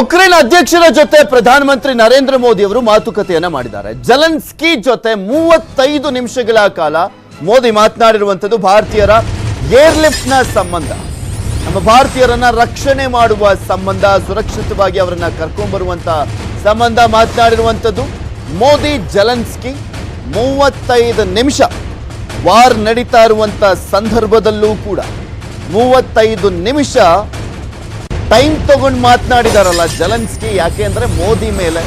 Ukraine ಅಧ್ಯಕ್ಷರ ಜೊತೆ ಪ್ರಧಾನಮಂತ್ರಿ ನರೇಂದ್ರ ಮೋದಿ ಅವರು ಮಾತುಕತೆಯನ್ನ ಮಾಡಿದ್ದಾರೆ. ಜಲನ್ಸ್ಕಿ ಜೊತೆ ಮೂವತ್ತೈದು ನಿಮಿಷಗಳ ಕಾಲ ಮೋದಿ ಮಾತನಾಡಿರುವಂಥದ್ದು ಭಾರತೀಯರ ಏರ್ಲಿಫ್ಟ್ನ ಸಂಬಂಧ. ನಮ್ಮ ಭಾರತೀಯರನ್ನ ರಕ್ಷಣೆ ಮಾಡುವ ಸಂಬಂಧ, ಸುರಕ್ಷಿತವಾಗಿ ಅವರನ್ನ ಕರ್ಕೊಂಡ್ಬರುವಂತ ಸಂಬಂಧ ಮಾತನಾಡಿರುವಂಥದ್ದು ಮೋದಿ ಜಲನ್ಸ್ಕಿ ಮೂವತ್ತೈದು ನಿಮಿಷ ವಾರ್ ನಡೀತಾ ಇರುವಂತ ಸಂದರ್ಭದಲ್ಲೂ ಕೂಡ ಮೂವತ್ತೈದು ನಿಮಿಷ ಟೈಮ್ ತಗೊಂಡು ಮಾತನಾಡಿದಾರಲ್ಲ ಜಲನ್ಸ್ಕಿ, ಯಾಕೆ ಅಂದರೆ ಮೋದಿ ಮೇಲೆ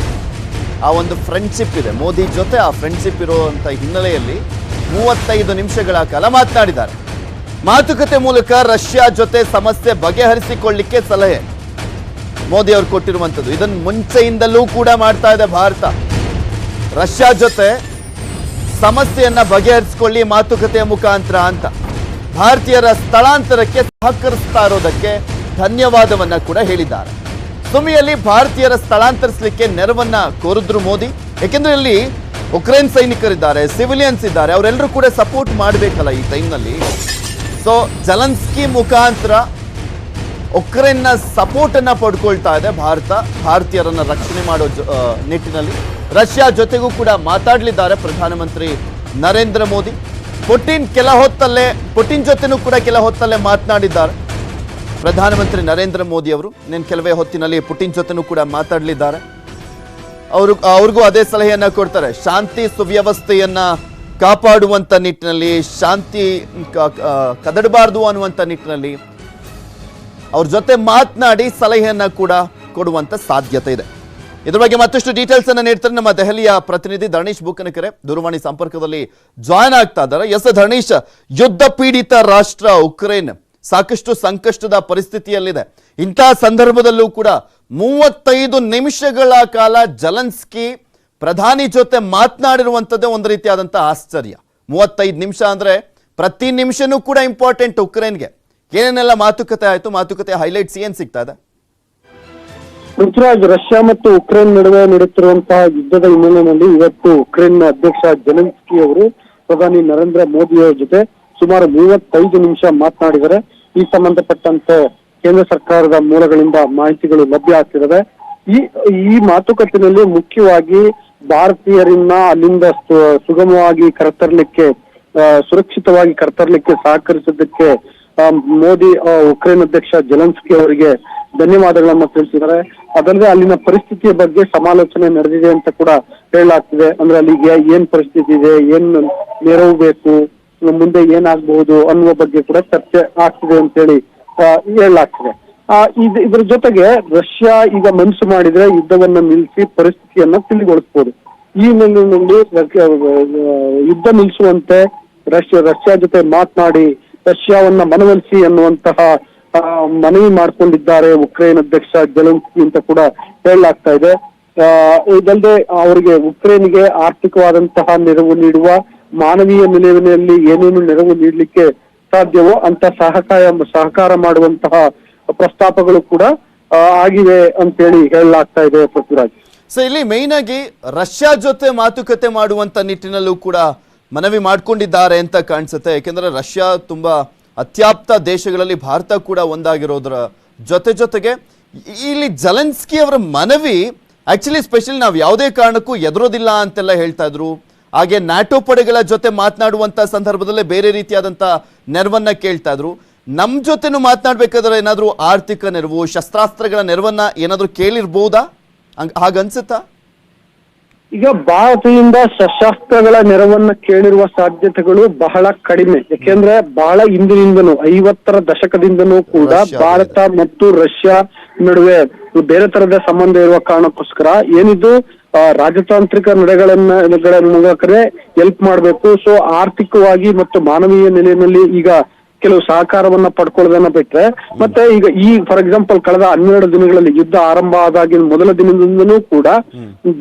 ಆ ಒಂದು ಫ್ರೆಂಡ್ಶಿಪ್ ಇದೆ. ಮೋದಿ ಜೊತೆ ಆ ಫ್ರೆಂಡ್ಶಿಪ್ ಇರುವಂತ ಹಿನ್ನೆಲೆಯಲ್ಲಿ ಮೂವತ್ತೈದು ನಿಮಿಷಗಳ ಕಾಲ ಮಾತನಾಡಿದ್ದಾರೆ. ಮಾತುಕತೆ ಮೂಲಕ ರಷ್ಯಾ ಜೊತೆ ಸಮಸ್ಯೆ ಬಗೆಹರಿಸಿಕೊಳ್ಳಿಕ್ಕೆ ಸಲಹೆ. ಮೋದಿ ಅವರು ಕೊಟ್ಟಿರುವಂಥದ್ದು. ಇದನ್ನು ಮುಂಚೆಯಿಂದಲೂ ಕೂಡ ಮಾಡ್ತಾ ಇದೆ ಭಾರತ. ರಷ್ಯಾ ಜೊತೆ ಸಮಸ್ಯೆಯನ್ನ ಬಗೆಹರಿಸಿಕೊಳ್ಳಿ ಮಾತುಕತೆಯ ಮುಖಾಂತರ ಅಂತ. ಭಾರತೀಯರ ಸ್ಥಳಾಂತರಕ್ಕೆ ಸಹಕರಿಸ್ತಾ ಇರೋದಕ್ಕೆ ಧನ್ಯವಾದವನ್ನ ಕೂಡ ಹೇಳಿದ್ದಾರೆ. ಸುಮಿಯಲ್ಲಿ ಭಾರತೀಯರ ಸ್ಥಳಾಂತರಿಸಲಿಕ್ಕೆ ನೆರವನ್ನ ಕೋರಿದ್ರು ಮೋದಿ. ಯಾಕೆಂದ್ರೆ ಇಲ್ಲಿ ಉಕ್ರೇನ್ ಸೈನಿಕರಿದ್ದಾರೆ ಸಿವಿಲಿಯನ್ಸ್ ಇದ್ದಾರೆ ಅವರೆಲ್ಲರೂ ಕೂಡ ಸಪೋರ್ಟ್ ಮಾಡಬೇಕಲ್ಲ ಈ ಟೈಮ್ನಲ್ಲಿ ಸೊ ಜಲನ್ಸ್ಕಿ ಮುಖಾಂತರ ಉಕ್ರೇನ್ನ ಸಪೋರ್ಟ್ ಅನ್ನ ಪಡ್ಕೊಳ್ತಾ ಇದೆ ಭಾರತ, ಭಾರತೀಯರನ್ನ ರಕ್ಷಣೆ ಮಾಡೋ ನಿಟ್ಟಿನಲ್ಲಿ. ರಷ್ಯಾ ಜೊತೆಗೂ ಕೂಡ ಮಾತಾಡಲಿದ್ದಾರೆ ಪ್ರಧಾನಮಂತ್ರಿ ನರೇಂದ್ರ ಮೋದಿ. ಪುಟಿನ್ ಕೆಲ ಹೊತ್ತಲ್ಲೇ, ಪುಟಿನ್ ಜೊತೆನೂ ಕೂಡ ಕೆಲ ಹೊತ್ತಲ್ಲೇ ಮಾತನಾಡಿದ್ದಾರೆ. ಪ್ರಧಾನಮಂತ್ರಿ ನರೇಂದ್ರ ಮೋದಿ ಅವರು, ನೇನು ಕೆಲವೇ ಹೊತ್ತಿನಲ್ಲಿ ಪುಟಿನ್ ಜೊತೆನೂ ಕೂಡ ಮಾತಾಡಲಿದ್ದಾರೆ. ಅವರು ಅವ್ರಿಗೂ ಅದೇ ಸಲಹೆಯನ್ನು ಕೊಡ್ತಾರೆ. ಶಾಂತಿ ಸುವ್ಯವಸ್ಥೆಯನ್ನ ಕಾಪಾಡುವಂಥ ನಿಟ್ಟಿನಲ್ಲಿ, ಶಾಂತಿ ಕದಡಬಾರದು ಅನ್ನುವಂಥ ನಿಟ್ಟಿನಲ್ಲಿ ಅವ್ರ ಜೊತೆ ಮಾತನಾಡಿ ಸಲಹೆಯನ್ನು ಕೂಡ ಕೊಡುವಂಥ ಸಾಧ್ಯತೆ ಇದೆ. ಇದ್ರ ಬಗ್ಗೆ ಮತ್ತಷ್ಟು ಡೀಟೇಲ್ಸ್ ಅನ್ನು ನೀಡ್ತಾರೆ ನಮ್ಮ ದೆಹಲಿಯ ಪ್ರತಿನಿಧಿ ಧರಣೀಶ್ ಬುಕ್ಕನಕರೆ ದೂರವಾಣಿ ಸಂಪರ್ಕದಲ್ಲಿ ಜಾಯ್ನ್ ಆಗ್ತಾ ಇದ್ದಾರೆ. ಎಸ್ ಧರಣೀಶ್ ಯುದ್ಧ ಪೀಡಿತ ರಾಷ್ಟ್ರ ಉಕ್ರೇನ್. ಸಾಕಷ್ಟು ಸಂಕಷ್ಟದ ಪರಿಸ್ಥಿತಿಯಲ್ಲಿದೆ. ಇಂತಹ ಸಂದರ್ಭದಲ್ಲೂ ಕೂಡ ಮೂವತ್ತೈದು ನಿಮಿಷಗಳ ಕಾಲ ಜಲನ್ಸ್ಕಿ ಪ್ರಧಾನಿ ಜೊತೆ ಮಾತನಾಡಿರುವಂಥದ್ದೇ ಒಂದು ರೀತಿಯಾದಂಥ ಆಶ್ಚರ್ಯ. ಮೂವತ್ತೈದು ನಿಮಿಷ ಅಂದ್ರೆ ಪ್ರತಿ ನಿಮಿಷನೂ ಕೂಡ ಇಂಪಾರ್ಟೆಂಟ್ ಉಕ್ರೇನ್ಗೆ. ಏನೇನೆಲ್ಲ ಮಾತುಕತೆ ಆಯ್ತು? ಮಾತುಕತೆ ಹೈಲೈಟ್ಸ್ ಏನು ಸಿಗ್ತಾ ಇದೆ? ಪೃಥ್ವಿರಾಜ್, ರಷ್ಯಾ ಮತ್ತು ಉಕ್ರೇನ್ ನಡುವೆ ನಡೆಯುತ್ತಿರುವಂತಹ ಯುದ್ಧದ ಹಿನ್ನೆಲೆಯಲ್ಲಿ ಇವತ್ತು ಉಕ್ರೇನ್ ಅಧ್ಯಕ್ಷ ಜೆಲೆನ್ಸ್ಕಿ ಅವರು ಪ್ರಧಾನಿ ನರೇಂದ್ರ ಮೋದಿ ಅವರ ಜೊತೆ ಸುಮಾರು ಮೂವತ್ತೈದು ನಿಮಿಷ ಮಾತನಾಡಿದರೆ ಈ ಸಂಬಂಧಪಟ್ಟಂತೆ ಕೇಂದ್ರ ಸರ್ಕಾರದ ಮೂಲಗಳಿಂದ ಮಾಹಿತಿಗಳು ಲಭ್ಯ ಆಗ್ತಿದ್ದಾವೆ. ಈ ಈ ಮಾತುಕತೆಯಲ್ಲಿ ಮುಖ್ಯವಾಗಿ ಭಾರತೀಯರನ್ನ ಅಲ್ಲಿಂದ ಸುಗಮವಾಗಿ ಕರೆತರಲಿಕ್ಕೆ ಸುರಕ್ಷಿತವಾಗಿ ಕರೆತರಲಿಕ್ಕೆ ಸಹಕರಿಸಿದ್ದಕ್ಕೆ ಮೋದಿ ಉಕ್ರೇನ್ ಅಧ್ಯಕ್ಷ ಜೆಲೆನ್ಸ್ಕಿ ಅವರಿಗೆ ಧನ್ಯವಾದಗಳನ್ನ ತಿಳಿಸಿದ್ದಾರೆ. ಅದಲ್ಲದೆ ಅಲ್ಲಿನ ಪರಿಸ್ಥಿತಿಯ ಬಗ್ಗೆ ಸಮಾಲೋಚನೆ ನಡೆದಿದೆ ಅಂತ ಕೂಡ ಹೇಳಲಾಗ್ತಿದೆ. ಅಂದ್ರೆ ಅಲ್ಲಿಗೆ ಏನ್ ಪರಿಸ್ಥಿತಿ ಇದೆ, ಏನ್ ನೆರವು ಬೇಕು? ಮುಂದೆ ಏನಾಗಬಹುದು ಅನ್ನುವ ಬಗ್ಗೆ ಕೂಡ ಚರ್ಚೆ ಆಗ್ತಿದೆ ಅಂತ ಹೇಳಿ ಹೇಳಲಾಗ್ತದೆ. ಆ, ಇದ್- ಇದ್ರ ಜೊತೆಗೆ ರಷ್ಯಾ ಈಗ ಮನಸ್ಸು ಮಾಡಿದ್ರೆ ಯುದ್ಧವನ್ನ ನಿಲ್ಲಿಸಿ ಪರಿಸ್ಥಿತಿಯನ್ನ ತಿಳಿಗೊಳಿಸಬಹುದು ಈ ರಷ್ಯಾ- ಯುದ್ಧ ನಿಲ್ಲಿಸುವಂತೆ ರಷ್ಯಾ ರಷ್ಯಾ ಜೊತೆ ಮಾತನಾಡಿ ರಷ್ಯಾವನ್ನ ಮನವೊಲಿಸಿ ಅನ್ನುವಂತಹ ಮನವಿ ಮಾಡ್ಕೊಂಡಿದ್ದಾರೆ ಉಕ್ರೇನ್ ಅಧ್ಯಕ್ಷ ಜೆಲೆನ್ಸ್ಕಿ ಅಂತ ಕೂಡ ಹೇಳಲಾಗ್ತಾ ಇದೆ. ಇದಲ್ಲದೆ ಅವರಿಗೆ ಉಕ್ರೇನ್ಗೆ ಆರ್ಥಿಕವಾದಂತಹ ನೆರವು ನೀಡುವ ಮಾನವೀಯ ನೆಲೆಯಲ್ಲಿ ಏನೇನು ನೆರವು ನೀಡಲಿಕ್ಕೆ ಸಾಧ್ಯವೋ ಅಂತ ಸಹಕಾರ ಸಹಕಾರ ಮಾಡುವಂತಹ ಪ್ರಸ್ತಾಪಗಳು ಕೂಡ ಆಗಿವೆ ಅಂತೇಳಿ ಹೇಳಲಾಗ್ತಾ ಇದೆ ಪೃಥ್ವಿರಾಜ್. ಸೊ ಇಲ್ಲಿ ಮೇಯ್ನ್ ಆಗಿ ರಷ್ಯಾ ಜೊತೆ ಮಾತುಕತೆ ಮಾಡುವಂತ ನಿಟ್ಟಿನಲ್ಲೂ ಕೂಡ ಮನವಿ ಮಾಡಿಕೊಂಡಿದ್ದಾರೆ ಅಂತ ಕಾಣಿಸುತ್ತೆ. ಯಾಕೆಂದ್ರೆ ರಷ್ಯಾ ತುಂಬಾ ಅತ್ಯಾಪ್ತ ದೇಶಗಳಲ್ಲಿ ಭಾರತ ಕೂಡ ಒಂದಾಗಿರೋದ್ರ ಜೊತೆ ಜೊತೆಗೆ ಇಲ್ಲಿ ಜಲೆನ್ಸ್ಕಿ ಅವರ ಮನವಿ ಆಕ್ಚುಲಿ ಸ್ಪೆಷಲಿ ನಾವು ಯಾವುದೇ ಕಾರಣಕ್ಕೂ ಎದುರೋದಿಲ್ಲ ಅಂತೆಲ್ಲ ಹೇಳ್ತಾ ಇದ್ರು. ಹಾಗೆ ನ್ಯಾಟೋ ಪಡೆಗಳ ಜೊತೆ ಮಾತನಾಡುವಂತ ಸಂದರ್ಭದಲ್ಲೇ ಬೇರೆ ರೀತಿಯಾದಂತ ನೆರವನ್ನ ಕೇಳ್ತಾ ಇದ್ರು. ನಮ್ ಜೊತೆನೂ ಮಾತನಾಡ್ಬೇಕಾದ್ರೆ ಏನಾದ್ರು ಆರ್ಥಿಕ ನೆರವು ಶಸ್ತ್ರಾಸ್ತ್ರಗಳ ನೆರವನ್ನ ಏನಾದ್ರೂ ಕೇಳಿರ್ಬೋದಾ? ಹಂಗ್- ಹಾಗನ್ಸುತ್ತಾ ಈಗ ಭಾರತದಿಂದ ಸಶಸ್ತ್ರಗಳ ನೆರವನ್ನ ಕೇಳಿರುವ ಸಾಧ್ಯತೆಗಳು ಬಹಳ ಕಡಿಮೆ. ಯಾಕೆಂದ್ರೆ ಬಹಳ ಹಿಂದಿನಿಂದನೂ ಐವತ್ತರ ದಶಕದಿಂದನೂ ಕೂಡ ಭಾರತ ಮತ್ತು ರಷ್ಯಾ ನಡುವೆ ಬೇರೆ ತರದ ಸಂಬಂಧ ಇರುವ ಕಾರಣಕ್ಕೋಸ್ಕರ ಏನಿದು ರಾಜತಾಂತ್ರಿಕ ನಡೆಗಳನ್ನ ಗಳ ಮೂಲಕನೇ ಹೆಲ್ಪ್ ಮಾಡಬೇಕು. ಸೊ ಆರ್ಥಿಕವಾಗಿ ಮತ್ತು ಮಾನವೀಯ ನೆಲೆಯಲ್ಲಿ ಈಗ ಕೆಲವು ಸಹಕಾರವನ್ನ ಪಡ್ಕೊಳ್ಳೋದನ್ನ ಬಿಟ್ರೆ ಮತ್ತೆ ಈಗ ಈ ಫಾರ್ ಎಕ್ಸಾಂಪಲ್ ಕಳೆದ ಹನ್ನೆರಡು ದಿನಗಳಲ್ಲಿ ಯುದ್ಧ ಆರಂಭ ಆದಾಗಿನ ಮೊದಲ ದಿನದಿಂದನೂ ಕೂಡ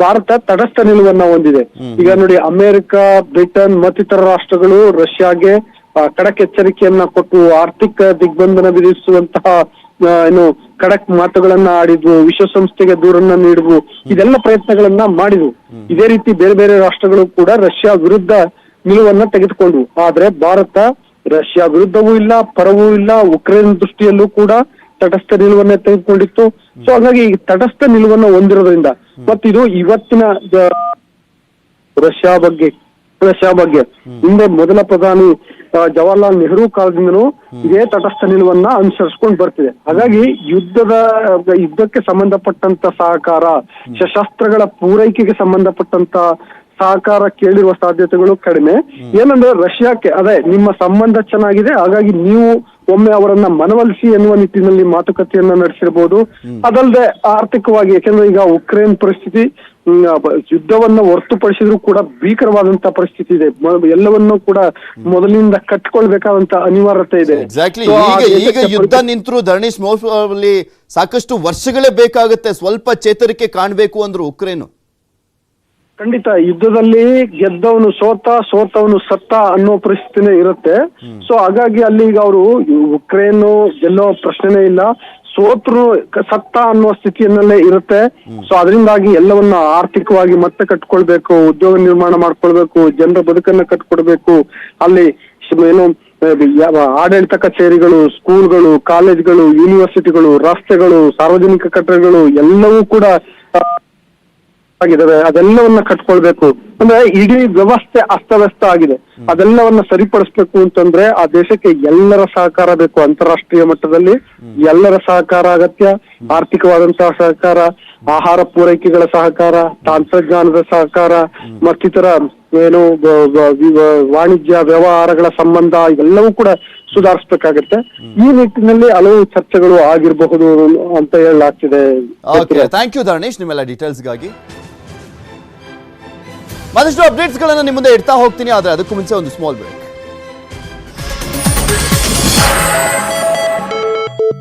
ಭಾರತ ತಟಸ್ಥ ನಿಲುವನ್ನ ಹೊಂದಿದೆ. ಈಗ ನೋಡಿ ಅಮೆರಿಕ ಬ್ರಿಟನ್ ಮತ್ತಿತರ ರಾಷ್ಟ್ರಗಳು ರಷ್ಯಾಗೆ ಆ, ಖಡಕ್ ಎಚ್ಚರಿಕೆಯನ್ನ ಕೊಟ್ಟು ಆರ್ಥಿಕ ದಿಗ್ಬಂಧನ ವಿಧಿಸುವಂತಹ ಏನು ಖಡಕ್ ಮಾತುಗಳನ್ನ ಆಡಿದ್ವು ವಿಶ್ವಸಂಸ್ಥೆಗೆ ದೂರನ್ನ ನೀಡಿದ್ವು ಇದೆಲ್ಲ ಪ್ರಯತ್ನಗಳನ್ನ ಮಾಡಿದ್ವು. ಇದೇ ರೀತಿ ಬೇರೆ ಬೇರೆ ರಾಷ್ಟ್ರಗಳು ಕೂಡ ರಷ್ಯಾ ವಿರುದ್ಧ ನಿಲುವನ್ನ ತೆಗೆದುಕೊಂಡ್ವು. ಆದ್ರೆ ಭಾರತ ರಷ್ಯಾ ವಿರುದ್ಧವೂ ಇಲ್ಲ, ಪರವೂ ಇಲ್ಲ, ಉಕ್ರೇನ್ ದೃಷ್ಟಿಯಲ್ಲೂ ಕೂಡ ತಟಸ್ಥ ನಿಲುವನ್ನ ತೆಗೆದುಕೊಂಡಿತ್ತು. ಸೊ ಹಾಗಾಗಿ ತಟಸ್ಥ ನಿಲುವನ್ನ ಹೊಂದಿರೋದ್ರಿಂದ ಮತ್ತಿದು ಇವತ್ತಿನ ರಷ್ಯಾ ಬಗ್ಗೆ ರಷ್ಯಾ ಬಗ್ಗೆ. ಹಿಂದೆ ಮೊದಲ ಪ್ರಧಾನಿ ಜವಾಹರ್ಲಾಲ್ ನೆಹರು ಕಾಲದಿಂದನೂ ಇದೇ ತಟಸ್ಥ ನಿಲುವನ್ನ ಅನುಸರಿಸಿಕೊಂಡು ಬರ್ತಿದೆ. ಹಾಗಾಗಿ ಯುದ್ಧದ ಯುದ್ಧಕ್ಕೆ ಸಂಬಂಧಪಟ್ಟಂತ ಸಹಕಾರ ಸಶಸ್ತ್ರಗಳ ಪೂರೈಕೆಗೆ ಸಂಬಂಧಪಟ್ಟಂತ ಸಹಕಾರ ಕೇಳಿರುವ ಸಾಧ್ಯತೆಗಳು ಕಡಿಮೆ. ಏನಂದ್ರೆ ರಷ್ಯಾಕ್ಕೆ ಅದೇ ನಿಮ್ಮ ಸಂಬಂಧ ಚೆನ್ನಾಗಿದೆ ಹಾಗಾಗಿ ನೀವು ಒಮ್ಮೆ ಅವರನ್ನ ಮನವೊಲಿಸಿ ಎನ್ನುವ ನಿಟ್ಟಿನಲ್ಲಿ ಮಾತುಕತೆಯನ್ನ ನಡೆಸಿರ್ಬೋದು. ಅದಲ್ಲದೆ ಆರ್ಥಿಕವಾಗಿ ಯಾಕೆಂದ್ರೆ ಈಗ ಉಕ್ರೇನ್ ಪರಿಸ್ಥಿತಿ ಯುದ್ಧವನ್ನ ಹೊರತುಪಡಿಸಿದ್ರು ಕೂಡ ಭೀಕರವಾದಂತ ಪರಿಸ್ಥಿತಿ ಇದೆ. ಎಲ್ಲವನ್ನೂ ಕೂಡ ಮೊದಲಿನಿಂದ ಕಟ್ಕೊಳ್ಬೇಕಾದಂತ ಅನಿವಾರ್ಯತೆ ಇದೆ. ಎಕ್ಸಾಕ್ಟ್ಲಿ ಈಗ ಯುದ್ಧ ನಿಂತರೂ ಧರಣಿ ಅಲ್ಲಿ ಸಾಕಷ್ಟು ವರ್ಷಗಳೇ ಬೇಕಾಗುತ್ತೆ. ಸ್ವಲ್ಪ ಚೇತರಿಕೆ ಕಾಣಬೇಕು ಅಂದ್ರು ಉಕ್ರೇನು. ಖಂಡಿತ ಯುದ್ಧದಲ್ಲಿ ಗೆದ್ದವನು ಸೋತ ಸೋತವನು ಸತ್ತ ಅನ್ನೋ ಪರಿಸ್ಥಿತಿನೇ ಇರುತ್ತೆ. ಸೊ ಹಾಗಾಗಿ ಅಲ್ಲಿ ಈಗ ಅವರು ಉಕ್ರೇನ್ ಗೆಲ್ಲೋ ಪ್ರಶ್ನೆನೇ ಇಲ್ಲ. ಸೋತ್ರು ಸತ್ತ ಅನ್ನೋ ಸ್ಥಿತಿಯನ್ನಲ್ಲೇ ಇರುತ್ತೆ. ಸೊ ಅದರಿಂದಾಗಿ ಎಲ್ಲವನ್ನ ಆರ್ಥಿಕವಾಗಿ ಮತ್ತೆ ಕಟ್ಕೊಳ್ಬೇಕು ಉದ್ಯೋಗ ನಿರ್ಮಾಣ ಮಾಡ್ಕೊಳ್ಬೇಕು ಜನರ ಬದುಕನ್ನ ಕಟ್ಕೊಡ್ಬೇಕು. ಅಲ್ಲಿ ಏನು ಆಡಳಿತ ಕಚೇರಿಗಳು ಸ್ಕೂಲ್ಗಳು ಕಾಲೇಜ್ಗಳು ಯೂನಿವರ್ಸಿಟಿಗಳು ರಸ್ತೆಗಳು ಸಾರ್ವಜನಿಕ ಕಟ್ಟಡಗಳು ಎಲ್ಲವೂ ಕೂಡ ಆಗಿದ್ದಾವೆ. ಅದೆಲ್ಲವನ್ನ ಕಟ್ಕೊಳ್ಬೇಕು. ಅಂದ್ರೆ ಇಡೀ ವ್ಯವಸ್ಥೆ ಅಸ್ತವ್ಯಸ್ತ ಆಗಿದೆ. ಅದೆಲ್ಲವನ್ನ ಸರಿಪಡಿಸ್ಬೇಕು ಅಂತಂದ್ರೆ ಆ ದೇಶಕ್ಕೆ ಎಲ್ಲರ ಸಹಕಾರ ಬೇಕು ಅಂತಾರಾಷ್ಟ್ರೀಯ ಮಟ್ಟದಲ್ಲಿ. ಎಲ್ಲರ ಸಹಕಾರ ಅಗತ್ಯ. ಆರ್ಥಿಕವಾದಂತಹ ಸಹಕಾರ ಆಹಾರ ಪೂರೈಕೆಗಳ ಸಹಕಾರ ತಂತ್ರಜ್ಞಾನದ ಸಹಕಾರ ಮತ್ತಿತರ ಏನು ವಾಣಿಜ್ಯ ವ್ಯವಹಾರಗಳ ಸಂಬಂಧ ಇವೆಲ್ಲವೂ ಕೂಡ ಸುಧಾರಿಸ್ಬೇಕಾಗತ್ತೆ. ಈ ನಿಟ್ಟಿನಲ್ಲಿ ಹಲವು ಚರ್ಚೆಗಳು ಆಗಿರಬಹುದು ಅಂತ ಹೇಳಲಾಗ್ತಿದೆ. ಓಕೆ ಥ್ಯಾಂಕ್ ಯು ಧರಣೇಶ್ ನಿಮ್ಮೆಲ್ಲ ಡೀಟೇಲ್ಸ್ಗಾಗಿ ಮತ್ತಷ್ಟು ಅಪ್ಡೇಟ್ಸ್ ಗಳನ್ನ ನಿಮ್ಮ ಮುಂದೆ ಇಡ್ತಾ ಹೋಗ್ತೀನಿ ಆದ್ರೆ ಅದಕ್ಕೂ ಮುಂಚೆ ಒಂದು ಸ್ಮಾಲ್ ಬ್ರೇಕ್